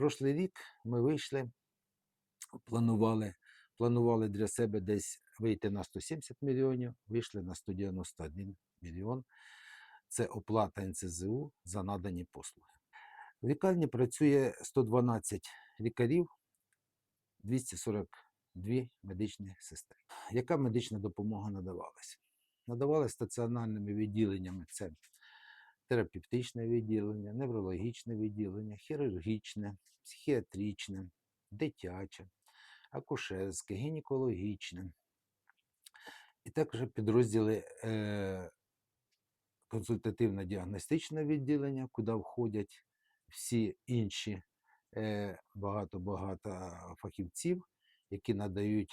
прошлий рік ми вийшли, планували, планували для себе десь вийти на 170 мільйонів, вийшли на 191 мільйон. Це оплата НСЗУ за надані послуги. В лікарні працює 112 лікарів, 242 медичні сестри. Яка медична допомога надавалася? Надавалася стаціонарними відділеннями. Це терапевтичне відділення, неврологічне відділення, хірургічне, психіатричне, дитяче, акушерське, гінекологічне. І також підрозділи е, консультативно-діагностичне відділення, куди входять всі інші е, багато-багато фахівців, які надають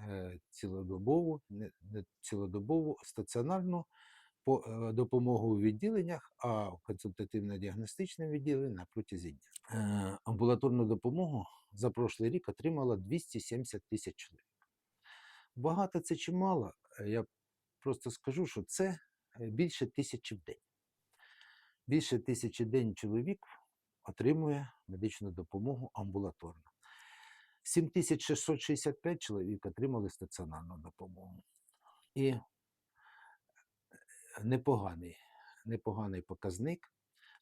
е, цілодобову, не, цілодобову стаціонарну допомогу у відділеннях, а в консультативно-діагностичному відділенні на протязі дня. Е, амбулаторну допомогу за прошлий рік отримало 270 тисяч чоловік. Багато це чи мало? Е, Я просто скажу, що це е, більше тисячі в день. Більше тисячі день чоловік отримує медичну допомогу амбулаторно. 7665 чоловік отримали стаціонарну допомогу. І е, непоганий, непоганий показник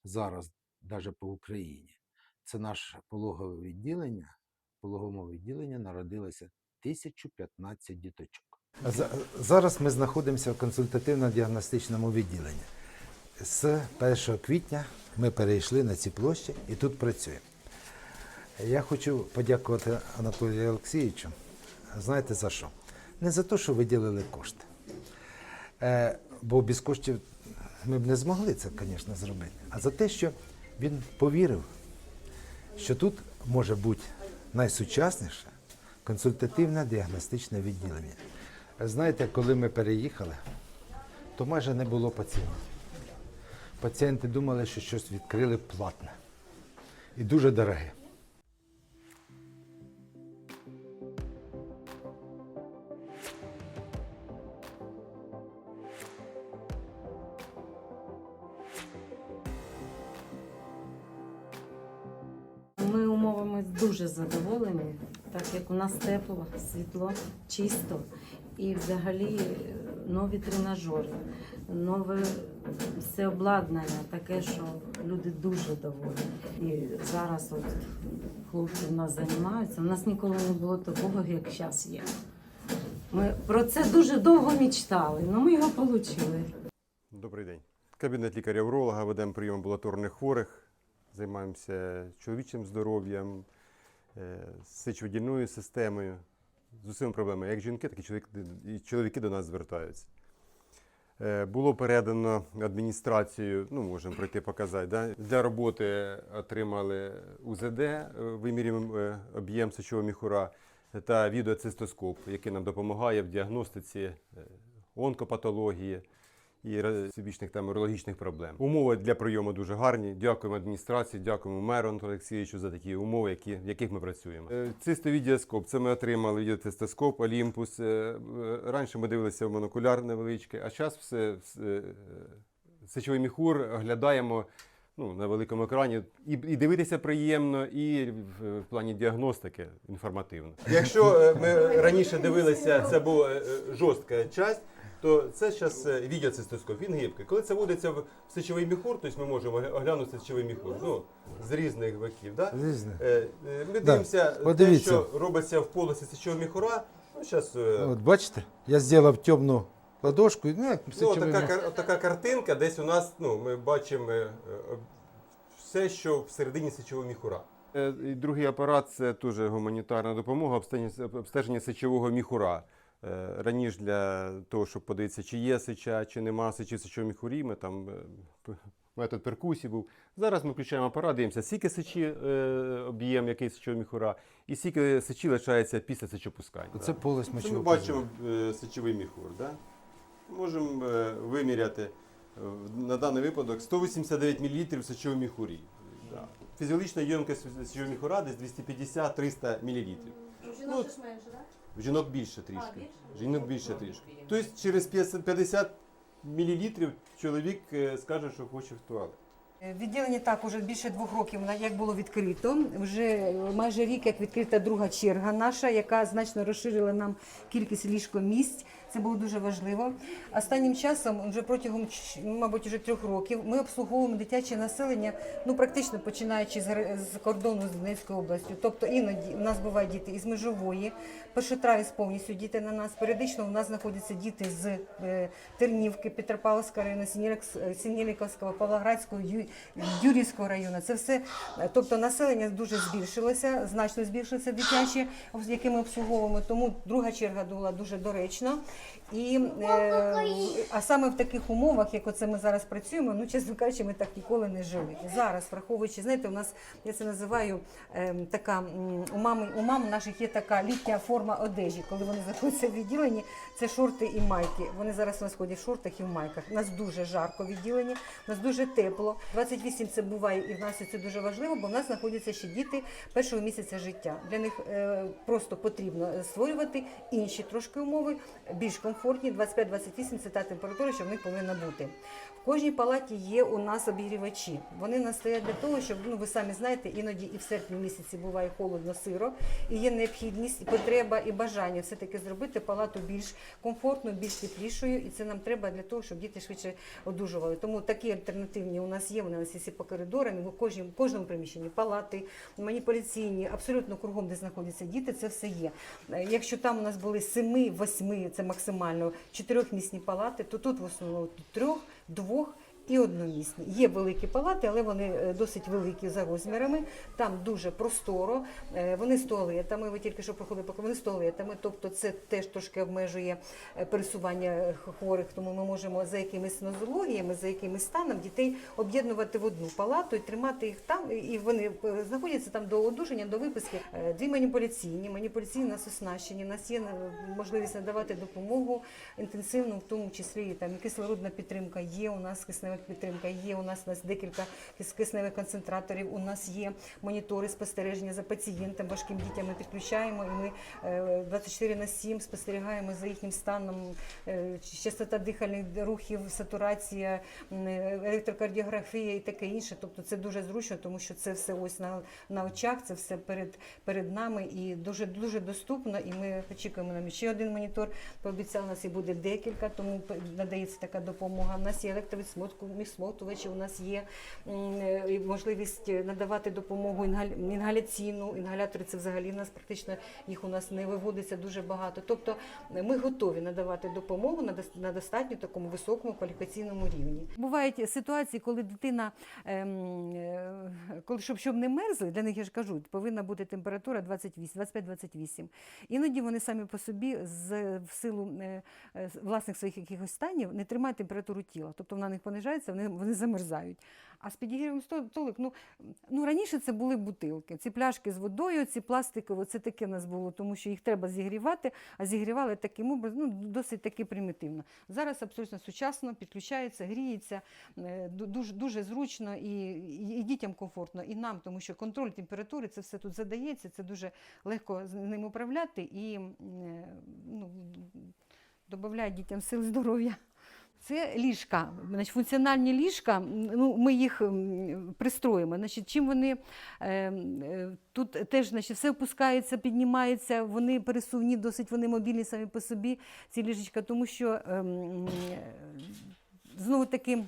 зараз, навіть по Україні. Це наше пологове відділення. Пологовому відділенні народилося 1015 діточок. Зараз ми знаходимося в консультативно-діагностичному відділенні. З 1 квітня ми перейшли на ці площі і тут працюємо. Я хочу подякувати Анатолію Олексійовичу. Знаєте за що? Не за те, що виділили кошти. Бо без коштів ми б не змогли це, звісно, зробити. А за те, що він повірив, що тут може бути найсучасніше консультативне діагностичне відділення. Знаєте, коли ми переїхали, то майже не було пацієнтів. Пацієнти думали, що щось відкрили платне і дуже дороге. Умовами дуже задоволені, так як у нас тепло, світло, чисто і взагалі е, нові тренажери, нове все обладнання, таке, що люди дуже доволі. І зараз от хлопці в нас займаються. У нас ніколи не було такого, як зараз є. Ми про це дуже довго мечтали, але ми його отримали. Добрий день. Кабінет лікаря-уролога, ведемо прийом амбулаторних хворих, займаємося чоловічим здоров'ям, е, сечовидільною системою, з усіма проблемами. Як жінки, так і чоловіки, і чоловіки до нас звертаються. Е, Було передано адміністрацію, ну можемо пройти показати. Да? Для роботи отримали УЗД, е, вимірюємо об'єм сечового міхура та відеоцистоскоп, який нам допомагає в діагностиці онкопатології і всебічних там урологічних проблем. Умови для прийому дуже гарні. Дякуємо адміністрації, дякуємо меру Антону Олексійовичу за такі умови, які, в яких ми працюємо. Е, Цистовідіоскоп, це ми отримали відеоцистоскоп, Олімпус. Е, е, Раніше ми дивилися в монокуляр невеличкий, а зараз все, все е, сечовий міхур оглядаємо. Ну, на великому екрані і, і дивитися приємно, і в, в плані діагностики інформативно. Якщо е, ми раніше дивилися, це була е, жорстка часть, то це зараз відеоцистоскоп, він гибкий. Коли це вводиться в сечовий міхур, тобто ми можемо оглянути сечовий міхур ну, з різних боків. Да? Різне. Е, е, Ми Да, дивимося те, що робиться в полосі сечового міхура. Ну, зараз От бачите, я зробив темну ладошку, ну Ну, така, така картинка, десь у нас ну, ми бачимо е, все, що всередині сечового міхура. Е, І другий апарат це теж гуманітарна допомога, обстеження сечового міхура. Е, Раніше для того, щоб подивитися, чи є сеча, чи нема сечі в сечовому ми там е, метод перкусії був. Зараз ми включаємо апарат, дивимося, скільки сечі е, об'єм, який сечового міхура, і скільки сечі лишається після сечопускання. Це полость Це ми бачимо сечовий міхур. Да? Можемо е, виміряти на даний випадок 189 мл сечового міхурі. Да. Фізіологічна ємкість сечового міхура десь 250-300 мл. У жінок щось менше, так? В жінок більше трішки. більше? Жінок більше трішки. Тобто через 50 50 мл чоловік е, скаже, що хоче в туалет. Відділення так уже більше двох років як було відкрито. Вже майже рік як відкрита друга черга наша, яка значно розширила нам кількість ліжкомісць. Це було дуже важливо. Останнім часом, вже протягом мабуть, вже трьох років, ми обслуговуємо дитяче населення, ну практично починаючи з, кордону з Донецькою областю. Тобто іноді у нас бувають діти із межової, першотравість повністю діти на нас. Періодично у нас знаходяться діти з е, Тернівки, Петропавловського району, Сінєлікс- Павлоградського, Юрівського району. Це все, е, тобто населення дуже збільшилося, значно збільшилося дитяче, яке ми обслуговуємо. Тому друга черга була дуже доречна. І, е, а саме в таких умовах, як оце ми зараз працюємо, ну чесно кажучи, ми так ніколи не жили. Зараз, враховуючи, знаєте, у нас я це називаю ем, така у мами у мам наших є така літня форма одежі, коли вони знаходяться в відділенні. Це шорти і майки. Вони зараз у нас ходять в шортах і в майках. У нас дуже жарко в відділенні, у нас дуже тепло. 28 це буває, і в нас це дуже важливо, бо в нас знаходяться ще діти першого місяця життя. Для них е, просто потрібно створювати інші трошки умови, більш комфортні. 25-28 це та температура, що в них повинна бути. Кожній палаті є у нас обігрівачі. Вони нас стоять для того, щоб ну ви самі знаєте, іноді і в серпні місяці буває холодно, сиро, і є необхідність, і потреба, і бажання все таки зробити палату більш комфортною, більш теплішою. І це нам треба для того, щоб діти швидше одужували. Тому такі альтернативні у нас є. Вони у нас є по коридорам, в кожному, кожному приміщенні палати, маніпуляційні, абсолютно кругом, де знаходяться діти, це все є. Якщо там у нас були семи, восьми, це максимально чотирьохмісні палати, то тут в основному трьох, двох. І одномісні. Є великі палати, але вони е, досить великі за розмірами. Там дуже просторо. Е, Вони з туалетами. Ви тільки що проходили поки вони з туалетами. Тобто це теж трошки обмежує е, пересування хворих. Тому ми можемо за якимись нозологіями, за якимось станом дітей об'єднувати в одну палату і тримати їх там. І вони знаходяться там до одужання, до виписки. Дві маніпуляційні. Маніпуляційні нас оснащені. У нас є можливість надавати допомогу інтенсивну, в тому числі там кислородна підтримка є. У нас киснева підтримка є. У нас у нас декілька кис- кисневих концентраторів. У нас є монітори спостереження за пацієнтом. Важким дітям ми підключаємо і ми е, 24 на 7 спостерігаємо за їхнім станом. е, Частота дихальних рухів, сатурація, е, електрокардіографія і таке інше. Тобто це дуже зручно, тому що це все ось на, на очах, це все перед, перед нами і дуже дуже доступно. І ми очікуємо нам ще один монітор. Пообіцяли, у нас і буде декілька, тому надається така допомога. У нас є електровідсмотувачі, у нас є е, можливість надавати допомогу інгаляційну. Інгалятори це взагалі в нас практично їх у нас не виводиться дуже багато. Тобто е, ми готові надавати допомогу на достатньо такому високому кваліфікаційному рівні. Бувають ситуації, коли дитина, ем, е, коли щоб, щоб не мерзли, для них я ж кажу, повинна бути температура 28, 25-28. Іноді вони самі по собі з в силу е, е, власних своїх якихось станів не тримають температуру тіла. Тобто вона них понижається, вони, вони замерзають. А з підігрівом столик, ну, ну раніше це були бутилки. Ці пляшки з водою, ці пластикові, це таке в нас було, тому що їх треба зігрівати, а зігрівали таким образом, ну, досить таки примітивно. Зараз абсолютно сучасно, підключається, гріється, е, дуже, дуже зручно і, і, і дітям комфортно, і нам, тому що контроль температури, це все тут задається, це дуже легко з ним управляти і е, ну, додає дітям сил здоров'я. Це ліжка, значить, функціональні ліжка. Ну, ми їх пристроїмо. Значить, чим вони е, е, тут теж значить, все опускається, піднімається, вони пересувні, досить вони мобільні самі по собі, ці ліжечка, тому що ем, е, знову таки.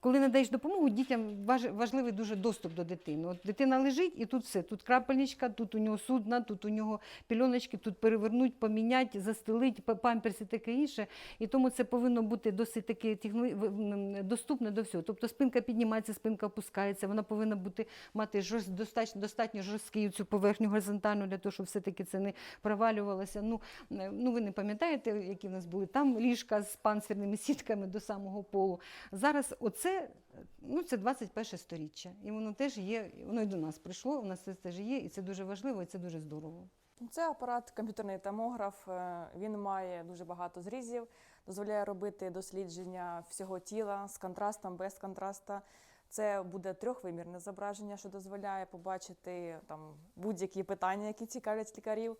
Коли надаєш допомогу, дітям важ- важливий дуже доступ до дитини. От дитина лежить, і тут все. Тут крапельничка, тут у нього судна, тут у нього пільоночки, тут перевернуть, помінять, застелить, памперси, таке інше. І тому це повинно бути досить техно- доступне до всього. Тобто спинка піднімається, спинка опускається. Вона повинна бути мати достатньо, достатньо жорсткий цю поверхню горизонтальну для того, щоб все-таки це не провалювалося. Ну, е, ну ви не пам'ятаєте, які в нас були там ліжка з панцирними сітками до самого полу. Зараз оце, ну, це 21 сторіччя. І воно теж є, воно і до нас прийшло, у нас це теж є, і це дуже важливо, і це дуже здорово. Це апарат комп'ютерний томограф. е, Він має дуже багато зрізів, дозволяє робити дослідження всього тіла з контрастом, без контраста. Це буде трьохвимірне зображення, що дозволяє побачити там будь-які питання, які цікавлять лікарів.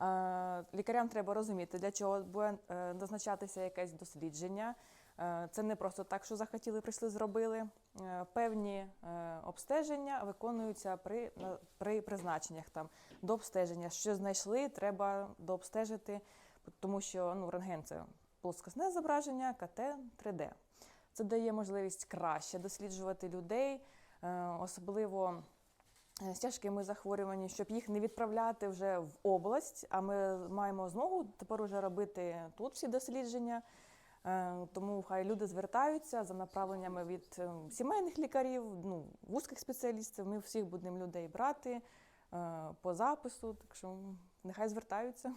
Е, Лікарям треба розуміти, для чого буде е, назначатися якесь дослідження. Е, Це не просто так, що захотіли, прийшли, зробили. е, певні е, обстеження виконуються при, при призначеннях там до обстеження. Що знайшли, треба дообстежити, тому що ну, рентген це плоскосне зображення, КТ 3D. Це дає можливість краще досліджувати людей, особливо з тяжкими захворюваннями, щоб їх не відправляти вже в область. А ми маємо змогу тепер уже робити тут всі дослідження. Е, Тому хай люди звертаються за направленнями від е, сімейних лікарів, ну, вузьких спеціалістів. Ми всіх будемо людей брати е, по запису, так що нехай звертаються.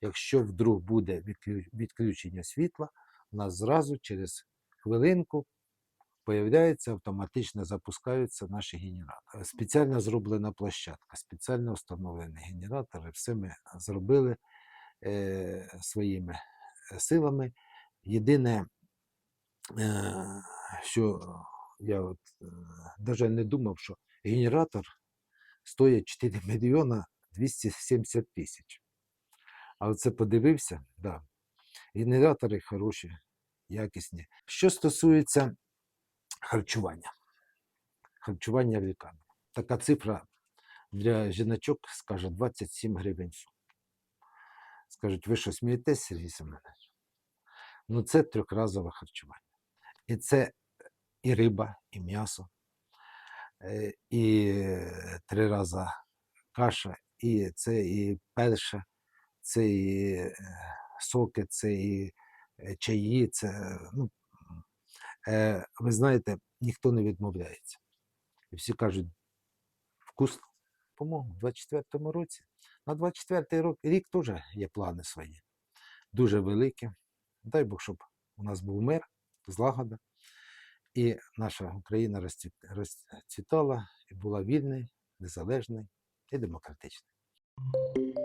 Якщо вдруг буде відключення світла, у нас зразу через хвилинку появляється, автоматично запускаються наші генератори. Спеціально зроблена площадка, спеціально встановлені генератори. Все ми зробили своїми силами. Єдине, е, що я от, е, навіть не думав, що генератор стоїть 4 мільйона 270 тисяч. А оце подивився, да. Генератори хороші, якісні. Що стосується харчування, харчування в лікарні. Така цифра для жіночок скаже 27 гривень. Скажуть, ви що смієтесь, Сергій Семенович? Ну, це трьохразове харчування. І це і риба, і м'ясо, е, і е, три рази каша, і це і перша, це і е, соки, це і е, чаї, це, е, ну, е, ви знаєте, ніхто не відмовляється. І всі кажуть, вкусно. По-моєму, в 24-му році. На 24-й рок- рік теж є плани свої. Дуже великі. Дай Бог, щоб у нас був мир, злагода. І наша Україна розцвітала і була вільною, незалежною і демократичною.